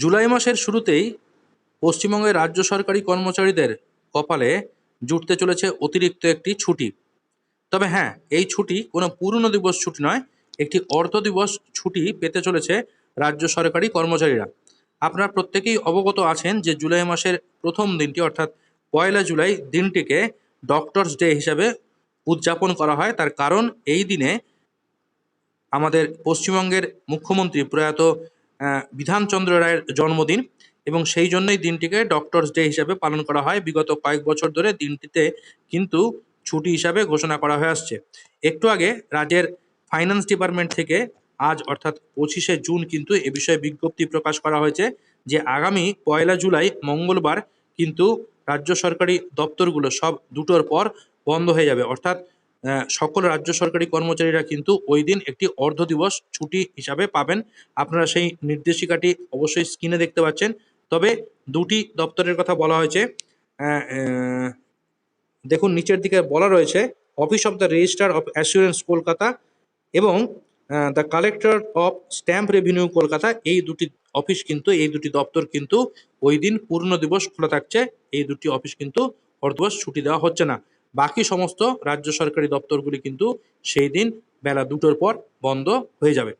জুলাই মাসের শুরুতেই পশ্চিমবঙ্গের রাজ্য সরকারি কর্মচারীদের কপালে জুটতে চলেছে অতিরিক্ত একটি ছুটি। তবে হ্যাঁ এই ছুটি কোনো পুরনো দিবস ছুটি নয়, একটি অর্ধ দিবস ছুটি পেতে চলেছে রাজ্য সরকারি কর্মচারীরা। আপনারা প্রত্যেকেই অবগত আছেন যে জুলাই মাসের প্রথম দিনটি, অর্থাৎ পয়লা জুলাই দিনটিকে ডক্টরস ডে হিসাবে উদযাপন করা হয়। তার কারণ এই দিনে আমাদের পশ্চিমবঙ্গের মুখ্যমন্ত্রী প্রয়াত বিধানচন্দ্র রায়ের জন্মদিন এবং সেই জন্যই দিনটিকে ডক্টরস ডে হিসাবে পালন করা হয়। বিগত কয়েক বছর ধরে দিনটিতে কিন্তু ছুটি হিসাবে ঘোষণা করা হয়ে আসছে। একটু আগে রাজ্যের ফাইন্যান্স ডিপার্টমেন্ট থেকে আজ অর্থাৎ পঁচিশে জুন কিন্তু এ বিষয়ে বিজ্ঞপ্তি প্রকাশ করা হয়েছে যে আগামী পয়লা জুলাই, মঙ্গলবার কিন্তু রাজ্য সরকারি দপ্তরগুলো সব দুটোর পর বন্ধ হয়ে যাবে। অর্থাৎ সকল রাজ্য সরকারি কর্মচারীরা কিন্তু ওই দিন একটি অর্ধ দিবস ছুটি হিসাবে পাবেন। আপনারা সেই নির্দেশিকাটি অবশ্যই স্ক্রিনে দেখতে পাচ্ছেন। তবে দুটি দপ্তরের কথা বলা হয়েছে। দেখুন, নিচের দিকে বলা রয়েছে office of the registrar of assurance Kolkata এবং the collector of stamp revenue Kolkata এই দুটি অফিস কিন্তু, এই দুটি দপ্তর কিন্তু ওই দিন পূর্ণ দিবস খোলা থাকছে। এই দুটি অফিস কিন্তু অর্ধবস ছুটি দেওয়া হচ্ছে না। বাকি সমস্ত রাজ্য সরকারি দপ্তরগুলি কিন্তু সেই দিন বেলা দুটোর পর বন্ধ হয়ে যাবে।